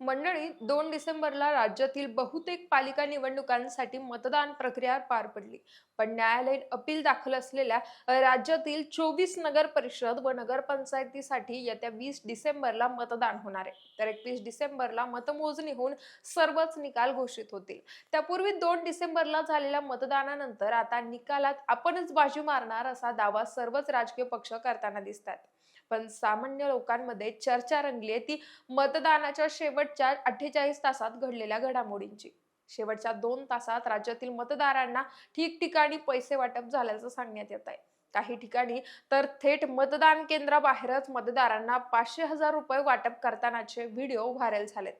मंडळी दोन डिसेंबरला राज्यातील बहुतेक पालिका निवडणुकांसाठी मतदान प्रक्रिया पार पडली. पण न्यायालयीन अपील दाखल असलेल्या राज्यातील चोवीस नगर परिषद व नगरपंचायतीसाठी येत्या वीस डिसेंबरला मतदान होणार आहे. तर एकवीस डिसेंबरला मतमोजणी होऊन सर्वच निकाल घोषित होतील. त्यापूर्वी दोन डिसेंबरला झालेल्या मतदानानंतर आता निकालात आपणच बाजी मारणार असा दावा सर्वच राजकीय पक्ष करताना दिसतात पण सामान्य लोकांमध्ये चर्चा रंगली आहे. ती मतदानाच्या शेवटच्या अठ्ठेचाळीस तासात घडलेल्या घडामोडींची. शेवटच्या दोन तासात राज्यातील मतदारांना ठिकठिकाणी पैसे वाटप झाल्याचं सांगण्यात येत आहे. काही ठिकाणी तर थेट मतदान केंद्राबाहेरच मतदारांना पाचशे हजार रुपये वाटप करतानाचे व्हिडिओ व्हायरल झालेत.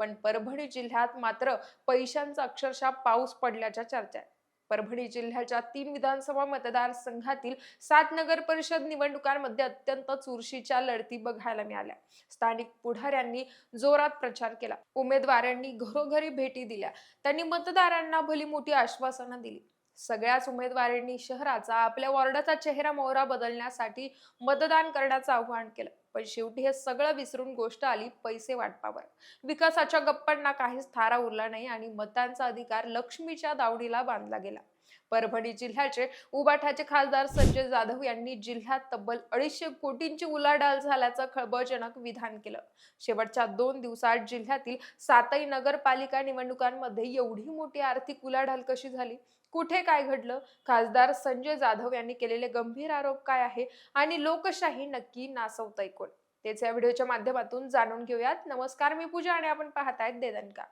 पण परभणी जिल्ह्यात मात्र पैशांचा अक्षरशः पाऊस पडल्याच्या चर्चा आहे परभणी जिल्ह्याच्या तीन विधानसभा मतदारसंघातील सात नगर परिषद निवडणुकांमध्ये अत्यंत चुरशीच्या लढती बघायला मिळाल्या. स्थानिक पुढाऱ्यांनी जोरात प्रचार केला. उमेदवारांनी घरोघरी भेटी दिल्या. त्यांनी मतदारांना भली मोठी आश्वासनं दिली. सगळ्याच उमेदवारांनी शहराचा आपल्या वॉर्डाचा चेहरा मोहरा बदलण्यासाठी मतदान करण्याचं आवाहन केलं. पण शेवटी हे सगळं विसरून गोष्ट आली पैसे वाटपावर. विकासाच्या गप्पांना काहीच थारा उरला नाही आणि मतांचा अधिकार लक्ष्मीच्या दावणीला बांधला गेला. परभणी जिल्ह्याचे उबाठाचे खासदार संजय जाधव यांनी जिल्ह्यात तब्बल अडीचशे कोटींची उलाढाल झाल्याचं खळबळजनक विधान केलं. शेवटच्या दोन दिवसात जिल्ह्यातील सातही नगरपालिका निवडणुकांमध्ये एवढी मोठी आर्थिक उलाढाल कशी झाली? कुठे काय घडलं? खासदार संजय जाधव यांनी केलेले गंभीर आरोप काय आहे? आणि लोकशाही नक्की नासवतय कोण? तेच या व्हिडिओच्या माध्यमातून जाणून घेऊयात. नमस्कार मी पूजा आणि आपण पाहतायत देदनका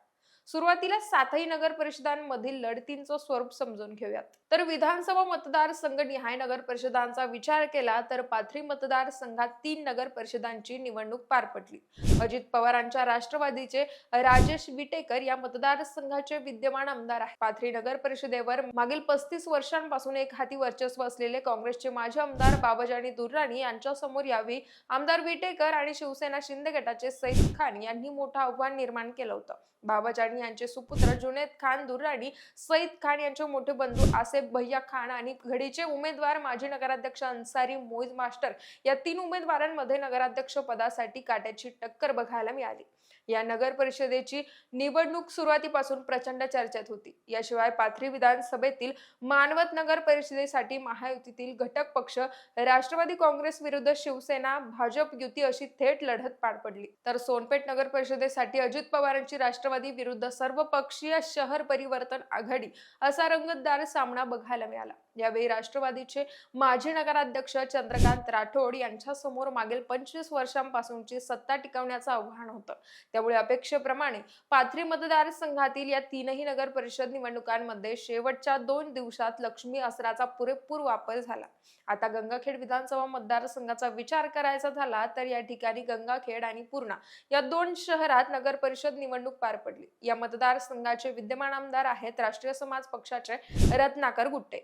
सुरुवातीला सातही नगर परिषदांमधील लढतींचं स्वरूप समजून घेऊयात. तर विधानसभा मतदारसंघ निहाय नगर परिषदांचा विचार केला तर पाथरी मतदारसंघात तीन नगर परिषदांची निवडणूक पार पडली. अजित पवारांच्या राष्ट्रवादीचे राजेश विटेकर या मतदारसंघाचे विद्यमान आमदार आहेत. पाथरी नगर परिषदेवर मागील पस्तीस वर्षांपासून एक हाती वर्चस्व असलेले काँग्रेसचे माजी आमदार बाबाजानी दुर्राणी यांच्या समोर यावेळी आमदार विटेकर आणि शिवसेना शिंदे गटाचे सईद खान यांनी मोठं आव्हान निर्माण केलं होतं. बाबाजानी यांचे सुपुत्र जुनेद खान दुर्राणी सईद खान यांचे मोठे बंधू आसेफ भैया खान आणि घडीचे उमेदवार माजी नगराध्यक्ष अन्सारी मोईज मास्टर या तीन उमेदवारांमध्ये नगराध्यक्ष पदासाठी काट्याची टक्कर बघायला मिळाली. या नगर परिषदेची निवडणूक सुरुवातीपासून प्रचंड चर्चेत होती. याशिवाय पाथरी विधानसभेतील मानवत नगर परिषदेसाठी महायुतीतील घटक पक्ष राष्ट्रवादी काँग्रेस विरुद्ध शिवसेना भाजप युती अशी थेट लढत पार पडली. तर सोनपेठ नगर परिषदेसाठी अजित पवारांची राष्ट्रवादी विरुद्ध सर्व पक्षीय शहर परिवर्तन आघाडी असा रंगतदार सामना बघायला मिळाला. यावेळी राष्ट्रवादीचे माजी नगराध्यक्ष चंद्रकांत राठोड यांच्या समोर मागील पंचवीस वर्षांपासूनची सत्ता टिकवण्याचं आव्हान होतं. त्यामुळे अपेक्षेप्रमाणे पाथरी मतदारसंघातील या तीनही नगर परिषद निवडणुकांमध्ये शेवटच्या दोन दिवसात लक्ष्मी असराचा पुरेपूर वापर झाला. आता गंगाखेड विधानसभा मतदारसंघाचा विचार करायचा झाला तर या ठिकाणी गंगाखेड आणि पूर्णा या दोन शहरात नगर परिषद निवडणूक पार पडली. या मतदारसंघाचे विद्यमान आमदार आहेत राष्ट्रीय समाज पक्षाचे रत्नाकर गुट्टे.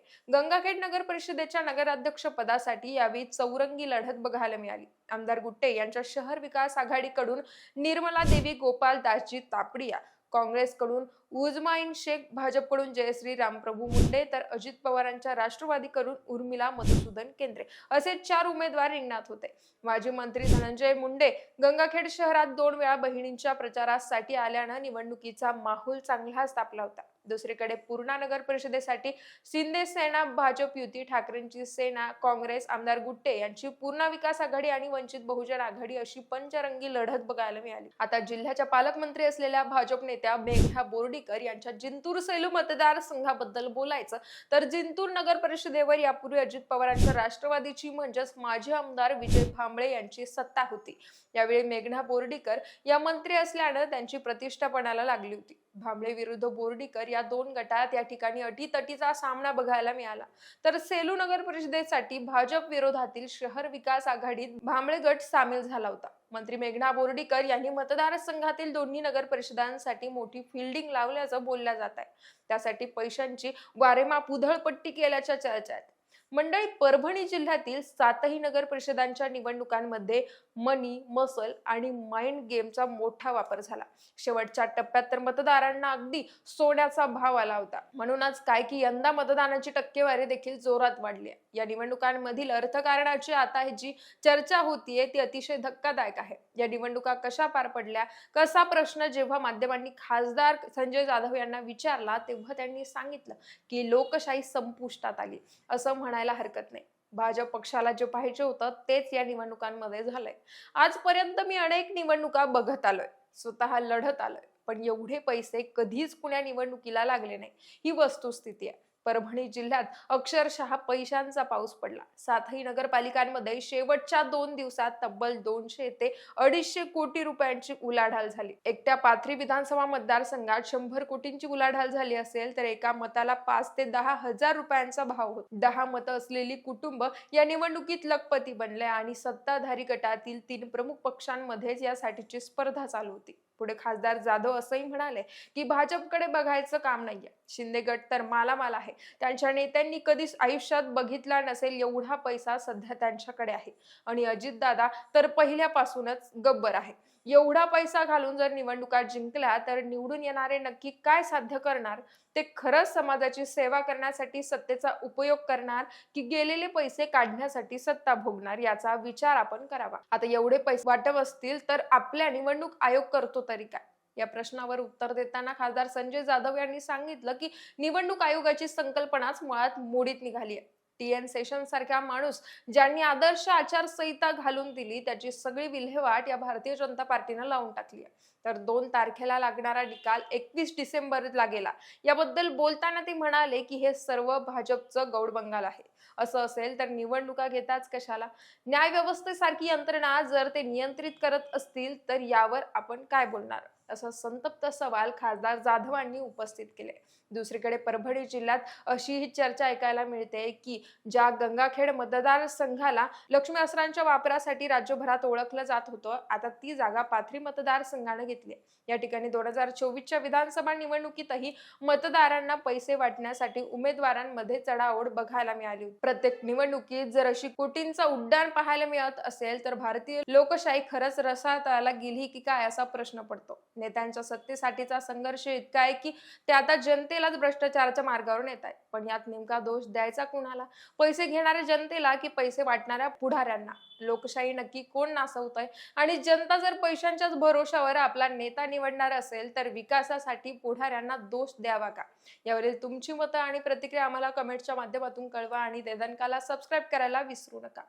गंगाखेड नगर परिषदेच्या नगराध्यक्ष पदासाठी यावेळी चौरंगी लढत बघायला मिळाली. आमदार गुट्टे यांच्या शहर विकास आघाडीकडून निर्मला देवी गोपाल दासजी तापडिया काँग्रेसकडून उजमाईन शेख भाजपकडून जयश्री रामप्रभू मुंडे तर अजित पवारांच्या राष्ट्रवादीकडून उर्मिला मधुसूदन केंद्रे असे चार उमेदवार रिंगणात होते. माजी मंत्री धनंजय मुंडे गंगाखेड शहरात दोन वेळा बहिणींच्या प्रचारासाठी आल्यानं निवडणुकीचा माहोल चांगलाच तापला होता. दुसरीकडे पूर्णा नगर परिषदेसाठी शिंदे सेना भाजप युती ठाकरेंची सेना काँग्रेस आमदार गुट्टे यांची पूर्ण विकास आघाडी आणि वंचित बहुजन आघाडी अशी पंचरंगी लढत बघायला मिळाली. आता जिल्ह्याच्या पालकमंत्री असलेल्या भाजप नेत्या मेघा बोर्डीकर यांच्या जिंतूर सेलू मतदारसंघाबद्दल बोलायचं तर जिंतूर नगर परिषदेवर यापूर्वी अजित पवारांच्या राष्ट्रवादीची म्हणजेच माजी आमदार विजय भांबळे यांची सत्ता होती. यावेळी मेघना बोर्डीकर या मंत्री असल्यानं त्यांची प्रतिष्ठापणाला लागली होती. भांबळे विरुद्ध बोर्डीकर या दोन गटात या ठिकाणी अटीतटीचा सामना बघायला मिळाला. तर सेलू नगर परिषदेसाठी भाजप विरोधातील शहर विकास आघाडीत भांबळे गट सामील झाला होता. मंत्री मेघना बोर्डीकर यांनी मतदारसंघातील दोन्ही नगर परिषदांसाठी मोठी फिल्डिंग लावल्याचं बोलल्या जात आहे. त्यासाठी पैशांची वारेमाप उधळपट्टी केल्याच्या चर्चा आहेत. मंडळी परभणी जिल्ह्यातील सातही नगर परिषदांच्या निवडणुकांमध्ये मनी मसल आणि माइंड गेमचा मोठा वापर झाला. शेवटच्या टप्प्यात तर मतदारांना अगदी सोन्याचा भाव आला होता. म्हणूनच काय की यंदा मतदानाची टक्केवारी देखील जोरात वाढली आहे. या निवडणुकांमधील अर्थकारणाची आता ही जी चर्चा होतीये ती अतिशय धक्कादायक आहे. या निवडणुका कशा पार पडल्या कसा प्रश्न जेव्हा माध्यमांनी खासदार संजय जाधव यांना विचारला तेव्हा त्यांनी सांगितलं की लोकशाही संपुष्टात आली. असं म्हणायला हरकत नाही. भाजप पक्षाला जे पाहिजे होतं तेच या निवडणुकांमध्ये झालंय. आजपर्यंत मी अनेक निवडणुका बघत आलोय. स्वतः लढत आलोय. पण एवढे पैसे कधीच कुण्या निवडणुकीला लागले नाही. ही वस्तुस्थिती आहे. परभणी जिल्ह्यात अक्षरशः पैशांचा पाऊस पडला. सातही नगरपालिकांमध्ये शेवटच्या दोन दिवसात तब्बल दोनशे ते अडीचशे कोटी रुपयांची उलाढाल झाली. एकट्या पाथरी विधानसभा मतदारसंघात शंभर कोटींची उलाढाल झाली असेल तर एका मताला पाच ते दहा हजार रुपयांचा भाव होता. दहा मतं असलेली कुटुंब या निवडणुकीत लखपती बनले आणि सत्ताधारी गटातील तीन प्रमुख पक्षांमध्येच यासाठीची स्पर्धा चालू होती. पुढे खासदार जाधव असंही म्हणाले की भाजपकडे बघायचं काम नाहीये. शिंदे गट तर मालामाल आहे. त्यांच्या नेत्यांनी कधीच आयुष्यात बघितला नसेल एवढा पैसा सध्या त्यांच्याकडे आहे. आणि अजितदादा तर पहिल्यापासूनच गब्बर आहे. एवढा पैसा घालून जर निवडणुका जिंकल्या तर निवडून येणारे नक्की काय साध्य करणार? ते खरंच समाजाची सेवा करण्यासाठी सत्तेचा उपयोग करणार की गेलेले पैसे काढण्यासाठी सत्ता भोगणार याचा विचार आपण करावा. आता एवढे पैसे वाटप असतील तर आपल्या निवडणूक आयोग करतो तरी काय? या प्रश्नावर उत्तर देताना खासदार संजय जाधव यांनी सांगितलं की निवडणूक आयोगाची संकल्पनाच मुळात मोडीत निघाली आहे टी एन सेशन सारख्या माणूस ज्यांनी आदर्श आचारसंहिता घालून दिली त्याची सगळी विल्हेवाट या भारतीय जनता पार्टीनं लावून टाकली आहे. तर दोन तारखेला लागणारा निकाल एकवीस डिसेंबर लागेला याबद्दल बोलताना ते म्हणाले की हे सर्व भाजपचं गौड बंगाल आहे. असं असेल तर निवडणुका घेताच कशाला? न्याय व्यवस्थेसारखी यंत्रणा जर ते नियंत्रित करत असतील तर यावर आपण काय बोलणार? असा संतप्त सवाल खासदार जाधवांनी उपस्थित केले. दुसरीकडे परभणी जिल्ह्यात अशी ही चर्चा ऐकायला मिळते की ज्या गंगाखेड मतदारसंघाला लक्ष्मी अस्त्रांच्या वापरासाठी राज्यभरात ओळखलं जात होतं आता ती जागा पाथरी मतदारसंघानं घेतली या ठिकाणी दोन हजार चोवीसच्या विधानसभा निवडणुकीतही मतदारांना पैसे वाटण्यासाठी उमेदवारांमध्ये चढाओढ बघायला मिळाली प्रत्येक निवडणुकीत जर अशी कोटींचा उड्डाण पाहायला मिळत असेल तर भारतीय लोकशाही खरंच रसातळाला गेली की काय असा प्रश्न पडतो. नेत्यांच्या सत्तेसाठीचा संघर्ष इतका आहे की ते आता जनतेलाच भ्रष्टाचाराच्या मार्गावर नेत आहेत. पण यात नेमका दोष द्यायचा कुणाला? पैसे घेणाऱ्या जनतेला की पैसे वाटणाऱ्या पुढाऱ्यांना? लोकशाही नक्की कोण नासवत आहे आणि जनता जर पैशांच्याच भरोशावर आपला नेता निवडणार असेल तर विकासासाठी पुढाऱ्यांना दोष द्यावा का? यावरील तुमची मतं आणि प्रतिक्रिया आम्हाला कमेंटच्या माध्यमातून कळवा आणि देदनकाला सबस्क्राईब करायला विसरू नका.